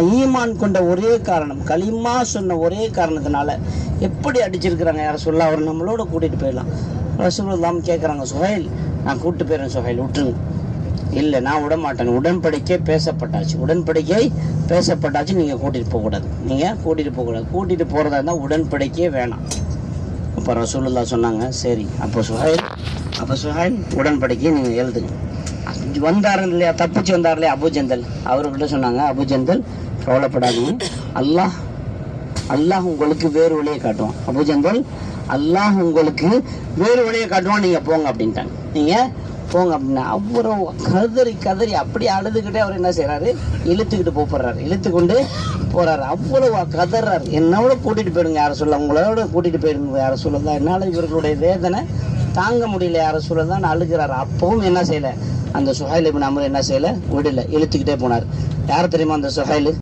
ஈமான் கொண்ட ஒரே காரணம் களிமா சொன்ன ஒரே காரணத்தினால எப்படி அடிச்சிருக்கிறாங்க யார சொல்ல அவர் நம்மளோட கூட்டிகிட்டு போயிடலாம். ரசூலுல்லாம் கேட்குறாங்க சுஹைல் நான் கூப்பிட்டு போயிடுறேன் சுஹைல் விட்டுருங்க. இல்லை நான் விட மாட்டேன். உடன்படிக்கை பேசப்பட்டாச்சு. உடன்படிக்கை பேசப்பட்டாச்சு நீங்கள் கூட்டிகிட்டு போகக்கூடாது நீங்கள் கூட்டிகிட்டு போகக்கூடாது கூட்டிகிட்டு போகிறதா இருந்தால் உடன்படிக்கையே வேணாம். அப்போ ரசூலுல்லா சொன்னாங்க சரி அப்போ சுஹைல் அப்போ சுஹைல் உடன்படிக்கையை நீங்கள் எழுதுங்க. வந்தார் இல்லையா தப்பிச்சு வந்தார் இல்லையா அபுஜந்தல் அவர்கிட்ட சொன்னாங்க அபுஜந்தல் கவலைப்படாதீங்க. அல்லாஹ் அல்லாஹ் உங்களுக்கு வேறு வழியை காட்டுவான் அபுஜந்தல் அல்லாஹ் உங்களுக்கு வேறு வழியை காட்டுவான். நீங்கள் போங்க அப்படின்ட்டாங்க. நீங்கள் போங்க அப்படின்னா அப்புறம் கதறி கதறி அப்படி அழுதுகிட்டே அவர் என்ன செய்யறாரு இழுத்துக்கிட்டு போடுறாரு இழுத்து கொண்டு போறாரு. அவ்வளவு கதறாரு. என்னோட கூட்டிட்டு போயிடுங்க யாரை சொல்ல. உங்களோட கூட்டிட்டு போயிடுங்க யாரை சொல்லதான் என்னால் இவர்களுடைய வேதனை தாங்க முடியல யாரை சொல்லதான் அழுகிறாரு. அப்பவும் என்ன செய்யல. அந்த சுஹைல் இபின் அமர் என்ன செய்யல? விடல. இழுத்துக்கிட்டே போனார். யார் தெரியுமா அந்த சுஹைல்?